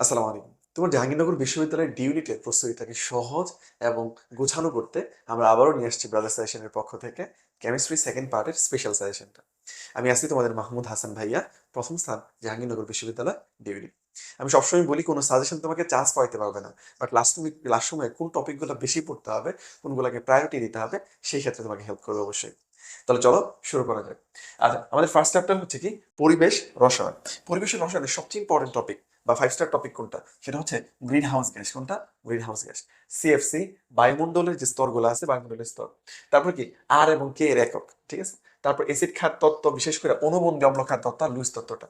আসসালামু আলাইকুম। তোমার জাহাঙ্গীরনগর বিশ্ববিদ্যালয়ের ডিউনিটের প্রস্তুতিটাকে সহজ এবং গোছানো করতে। আমরা আবারও নিয়ে আসছি ব্রাদার সাজেশনের পক্ষ থেকে কেমিস্ট্রি সেকেন্ড পার্টের স্পেশাল সাজেশনটা আমি আসছি তোমাদের মাহমুদ হাসান ভাইয়া, প্রথম স্থান জাহাঙ্গীরনগর বিশ্ববিদ্যালয় ডিউনি আমি সবসময় বলি, কোনো সাজেশন তোমাকে চান্স পাইতে পারবে না। বাট লাস্ট লাস্ট সময় কোন টপিকগুলো বেশি পড়তে হবে, কোনগুলোকে প্রায়োরিটি দিতে হবে, সেই ক্ষেত্রে তোমাকে হেল্প করবে অবশ্যই। তাহলে চলো শুরু করা যাক। আচ্ছা আমাদের ফার্স্ট চ্যাপ্টার হচ্ছে কি পরিবেশ রসায়ন। পরিবেশের রসায়নের সবচেয়ে ইম্পর্টেন্ট টপিক বা ফাইভ স্টার টপিক কোনটা? সেটা হচ্ছে গ্রিন হাউস গ্যাস কোনটা গ্রিন হাউস গ্যাস সিএফসি বায়ুমণ্ডলের যে স্তরগুলো আছে, বায়ুমণ্ডলের স্তর। তারপর কি? আর এবং কে এর একক, ঠিক আছে? তারপর এসিড খাত তত্ত্ব, বিশেষ করে অনুবন্ধী অম্ল খাত তত্ত্ব আর লুইস তত্ত্বটা।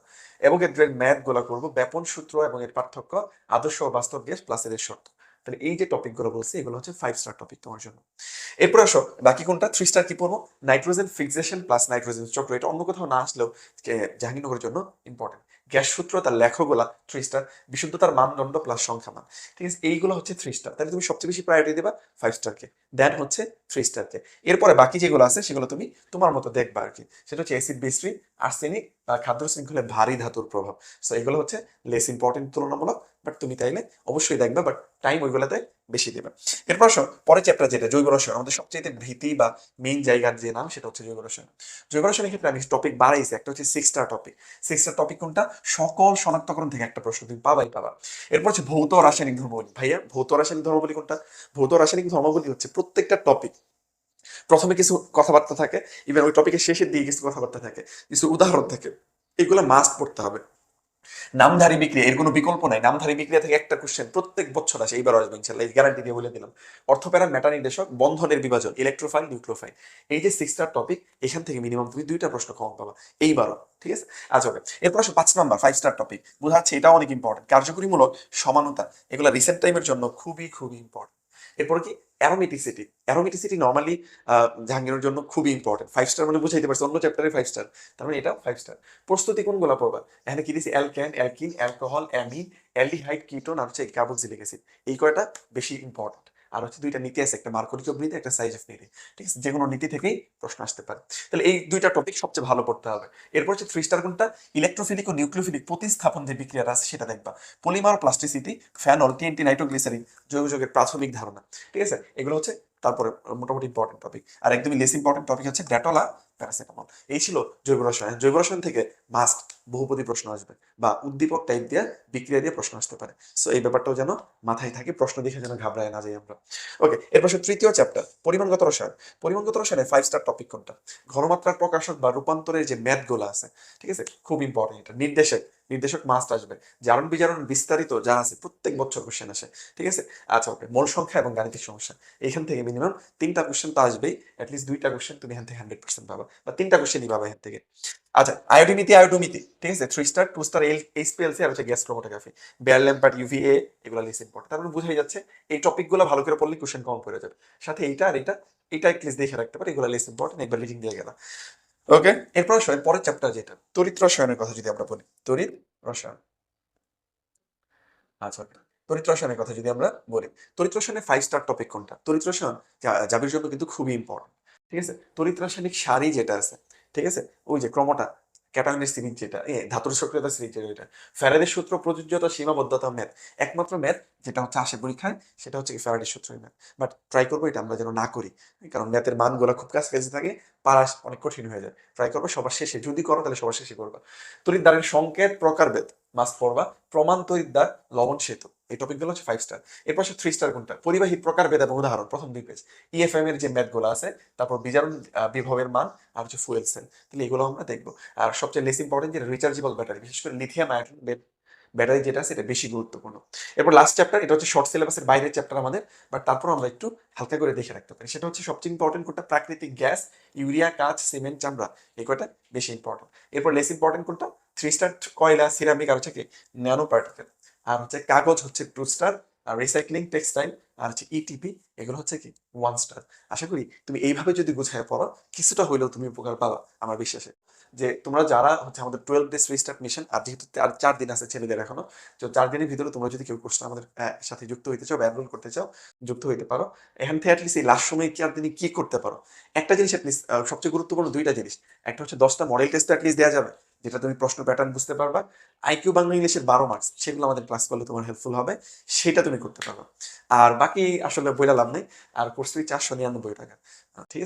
এবং এর ম্যাথগুলা করব, ব্যাপন সূত্র এবং এর পার্থক্য আদর্শ ও বাস্তব গ্যাস প্লাস এর শর্ত। তাহলে এই যে টপিকগুলো বলছি, এগুলো হচ্ছে ফাইভ স্টার টপিক তোমার জন্য। এরপর আসো, বাকি কোনটা? থ্রি স্টার কি পড়ব? নাইট্রোজেন ফিক্সেশন প্লাস নাইট্রোজেন চক্র, এটা অন্য কোথাও না আসলেও জাহাঙ্গীরনগরের জন্য ইম্পর্টেন্ট গ্যাস সূত্র, তার লেখগুলা থ্রি স্টার বিশুদ্ধতার মানদণ্ড প্লাস সংখ্যা মান। ঠিক আছে, এইগুলো হচ্ছে থ্রি স্টার তাহলে তুমি সবচেয়ে বেশি প্রায়োরিটি দেবা ফাইভ স্টারকে দেন হচ্ছে থ্রি স্টারকে এরপরে বাকি যেগুলো আছে, সেগুলো তুমি তোমার মতো দেখবা আর কি সেটা হচ্ছে অ্যাসিড বিস্ট্রি আর্সেনিক বা খাদ্য শৃঙ্খলে ভারী ধাতুর প্রভাব। সো এগুলো হচ্ছে লেস ইম্পর্টেন্ট তুলনামূলক বাট তুমি তাইলে অবশ্যই দেখবে বাট টাইম ওইগুলোতে বেশি দেবে। এরপর আসো, পরের চ্যাপ্টার যেটা, জৈব রসায়ন। আমাদের সবচেয়ে ভীতি বা মেইন জায়গার যে নাম, সেটা হচ্ছে জৈব রসায়ন। জৈব রসায়নের ক্ষেত্রে আমি টপিক বাড়াইছি। একটা হচ্ছে six star topic six star topic কোনটা? সকল শনাক্তকরণ থেকে একটা প্রশ্ন তুমি পাবাই পাবা। এরপর হচ্ছে ভৌত রাসায়নিক ধর্মবলী। ভাইয়া, ভৌত রাসায়নিক ধর্মবলী কোনটা? ভৌত রাসায়নিক ধর্মবলী হচ্ছে প্রত্যেকটা টপিক প্রথমে কিছু কথাবার্তা থাকে ইভেন ওই টপিকের শেষের দিকে কিছু কথাবার্তা থাকে, কিছু উদাহরণ থাকে, এগুলো মাস্ট পড়তে হবে। নামধারী বিক্রিয়া, এর কোনো বিকল্প নাই। নামধারী বিক্রিয়া থেকে একটা কোশ্চেন প্রত্যেক বছর আসে এইবার আসবে, ইনশাল্লাহ গ্যারান্টি দিয়ে বলে দিলাম। অর্থপ্যারা মেটা নির্দেশক, বন্ধনের বিভাজন ইলেকট্রোফাইল নিউক্লোফাইল এই যে সিক্সটার টপিক এখান থেকে মিনিমাম তুমি দুইটা প্রশ্ন কম পাবা। এইবারও, ঠিক আছে? আচ্ছা ওকে এরপর আসো পাঁচ নাম্বার ফাইভ স্টার টপিক বোঝা যাচ্ছে এটাও অনেক ইম্পর্টেন্ট কার্যকরীমূলক সমানতা, এগুলো রিসেন্ট টাইমের জন্য খুবই খুবই ইম্পর্টেন্ট এরপর কি? অ্যারোমেটিসিটি অ্যারোমেটিসিটি নর্মালি জাহাঙ্গীরের জন্য খুবই ইম্পর্টেন্ট ফাইভ স্টার মানে বুঝাইতে পারছি, অন্য চ্যাপ্টারে ফাইভ স্টার তার মানে এটাও ফাইভ স্টার প্রস্তুতি কোনগুলো পড়বা? এখানে কি দিয়েছি? Alkane alkene alcohol amine aldehyde ketone আর হচ্ছে কার্বক্সিলিক অ্যাসিড এই কয়টা বেশি ইম্পর্টেন্ট আর হচ্ছে দুইটা নীতি আছে, একটা মার্করিক নীতি, একটা সাইজ অফ নীতি। ঠিক আছে? যে কোনো নীতি থেকেই প্রশ্ন আসতে পারে। তাহলে এই দুইটা টপিক সবচেয়ে ভালো পড়তে হবে। এরপর হচ্ছে থ্রি স্টার কোনটা? ইলেকট্রোফিলিক ও নিউক্লিওফিলিক প্রতিস্থাপন যে বিক্রিয়াটা আছে, সেটা দেখবা। Polymer plasticity phenol TNT nitroglycerine জৈব যৌগের প্রাথমিক ধারণা। ঠিক আছে? এগুলো হচ্ছে তারপরে মোটামুটি ইম্পর্টেন্ট টপিক আর একদমই লেস ইম্পর্টেন্ট টপিক হচ্ছে ডেটলা প্যারাসিটামল এই ছিল জৈব রসায়ন। জৈব রসায়ন থেকে মাস্ট বহুপদী প্রশ্ন আসবে বা উদ্দীপক টাইপ দিয়ে বিক্রিয়া দিয়ে প্রশ্ন আসতে পারে। সো এই ব্যাপারটাও যেন মাথায় থাকে, প্রশ্ন দেখে যেন ঘাবড়ায় না যাই আমরা। ওকে এরপর তৃতীয় চ্যাপ্টার পরিমাণগত রসায়ন। পরিমাণগত রসায়নের ফাইভ স্টার টপিক কোনটা? ঘনমাত্রার প্রকাশক বা রূপান্তরের যে ম্যাথগুলো আছে, ঠিক আছে? খুব ইম্পর্টেন্ট এটা। নির্দেশক নির্দেশক মাস্ট আসবে। জারণ বিজারণ বিস্তারিত যা আছে, প্রত্যেক বছর কোশ্চেন আসে, ঠিক আছে? আচ্ছা ওকে মোল সংখ্যা এবং গাণিতিক সমস্যা। এখান থেকে মিনিমাম তিনটা কোশ্চেন তো আসবেই অ্যাটলিস্ট দুইটা কোশ্চেন তুমি এখান থেকে হান্ড্রেড পার্সেন্ট পাবা। বা তিনটা কোশ্চেনই পাবা এখান থেকে। আচ্ছা আয়োডিমিতি আয়োডোমিতি ঠিক আছে? Three star two star L HPLC আর হচ্ছে gas chromatography Beer Lambert UVA এগুলো লিস ইম্পর্টেন্ট তারপরে বোঝাই যাচ্ছে, এই টপিকগুলো ভালো করে পড়লে কোশ্চেন কম পড়ে যাবে। সাথে এইটা আর এটা এটা প্লিজ দেখে রাখতে পারে, এগুলো লিস ইম্পর্টেন্ট একবার লিডিং দিয়ে গেলাম। ওকে এরপর এর পরের চ্যাপ্টার যেটা, তড়িৎ রসায়নের কথা যদি আমরা বলি। তড়িৎ রসায়ন। আচ্ছা. তড়িৎ কথা যদি আমরা বলি, তড়িৎ ফাইভ স্টার টপিক কোনটা? তড়িৎ রসায়ন জন্য কিন্তু খুবই ইম্পর্টেন্ট ঠিক আছে? তড়িৎ রাসায়নিক সারি যেটা আছে, ঠিক আছে? ওই যে ক্রমটা ক্যাটায়নের সিরিজ যেটা এ ধাতুর সক্রিয়তা সিরিজ যেটা ফ্যারাডের সূত্র প্রযোজ্যতা, সীমাবদ্ধতা, ম্যাথ। একমাত্র ম্যাথ যেটা হচ্ছে আসে পরীক্ষায়, সেটা হচ্ছে কি ফ্যারাডের ম্যাথ। বাট ট্রাই করব এটা আমরা যেন না করি, কারণ ম্যাথের মানগুলো খুব কাছাকাছি থাকে পারা অনেক কঠিন হয়ে যায়। ট্রাই করব, সবার শেষে। যদি করো, তাহলে সবার শেষে করবা। তড়িৎ দ্বারের সংকেত, প্রকারভেদ, মাস পড়বা। প্রমাণ তড়িৎ দ্বার, লবণ সেতু। এই টপিকগুলো হচ্ছে ফাইভ স্টার এরপর হচ্ছে থ্রি স্টার কোনটা? পরিবাহী প্রকার প্রকারভেদ এবং উদাহরণ, প্রথম দুই পেজ ইএফএম এর যে ম্যাথগুলো আছে, তারপর বিজারণ বিভবের মান, আর হচ্ছে ফুয়েল সেল তাহলে এগুলো আমরা দেখব। আর সবচেয়ে লেস ইম্পর্টেন্ট যে রিচার্জেবল ব্যাটারি বিশেষ করে লিথিয়াম আয়ন ব্যাটারি যেটা আছে, এটা বেশি গুরুত্বপূর্ণ। এরপর লাস্ট চ্যাপ্টার এটা হচ্ছে শর্ট সিলেবাসের বাইরের চ্যাপ্টার আমাদের বাট তারপর আমরা একটু হালকা করে দেখে রাখতে পারি। সেটা হচ্ছে সবচেয়ে ইম্পর্টেন্ট কোনটা? প্রাকৃতিক গ্যাস, ইউরিয়া, কাঁচ, সিমেন্ট, চামড়া, এই কয়টা বেশি ইম্পর্টেন্ট এরপর লেস ইম্পর্টেন্ট কোনটা? থ্রি স্টার কয়লা সিরামিক আর হচ্ছে কি ন্যানো পার্টিকেল আর হচ্ছে কাগজ হচ্ছে টু স্টার, আর রিসাইক্লিং টেক্সটাইল আর হচ্ছে ইটিপি এগুলো হচ্ছে কি? ওয়ান স্টার আশা করি তুমি এইভাবে যদি গুছায় পড়ো, কিছুটা হইলেও তুমি উপকার পাবা আমার বিশ্বাসে। যে তোমরা যারা হচ্ছে আমাদের টুয়েলভ ডেজ রিস্টার্ট মিশন আর যেহেতু চার দিন আছে ছেলেদের এখনও, তো চার দিনের ভিতরে তোমরা যদি কেউ কোর্সটা আমাদের সাথে যুক্ত হইতে চাও এনরোল করতে চাও, যুক্ত হইতে পারো। এখান থেকে অ্যাটলিস্ট এই লাস্ট সময় চার দিনে কি করতে পারো? একটা জিনিস অ্যাটলিস্ট সবচেয়ে গুরুত্বপূর্ণ দুইটা জিনিস। একটা হচ্ছে দশটা মডেল টেস্ট অ্যাটলিস্ট দেওয়া যাবে। যেটা তুমি প্রশ্ন প্যাটার্ন বুঝতে পারবা। আইকিউ বাংলা, ইংলিশের বারো মার্কস সেগুলো আমাদের ক্লাস করলে তোমার হেল্পফুল হবে। সেটা তুমি করতে পারবে। আর বাকি আসলে বইলা লাভ নেই। আর কোর্স ফি চারশো নিরানব্বই টাকা। ঠিক আছে?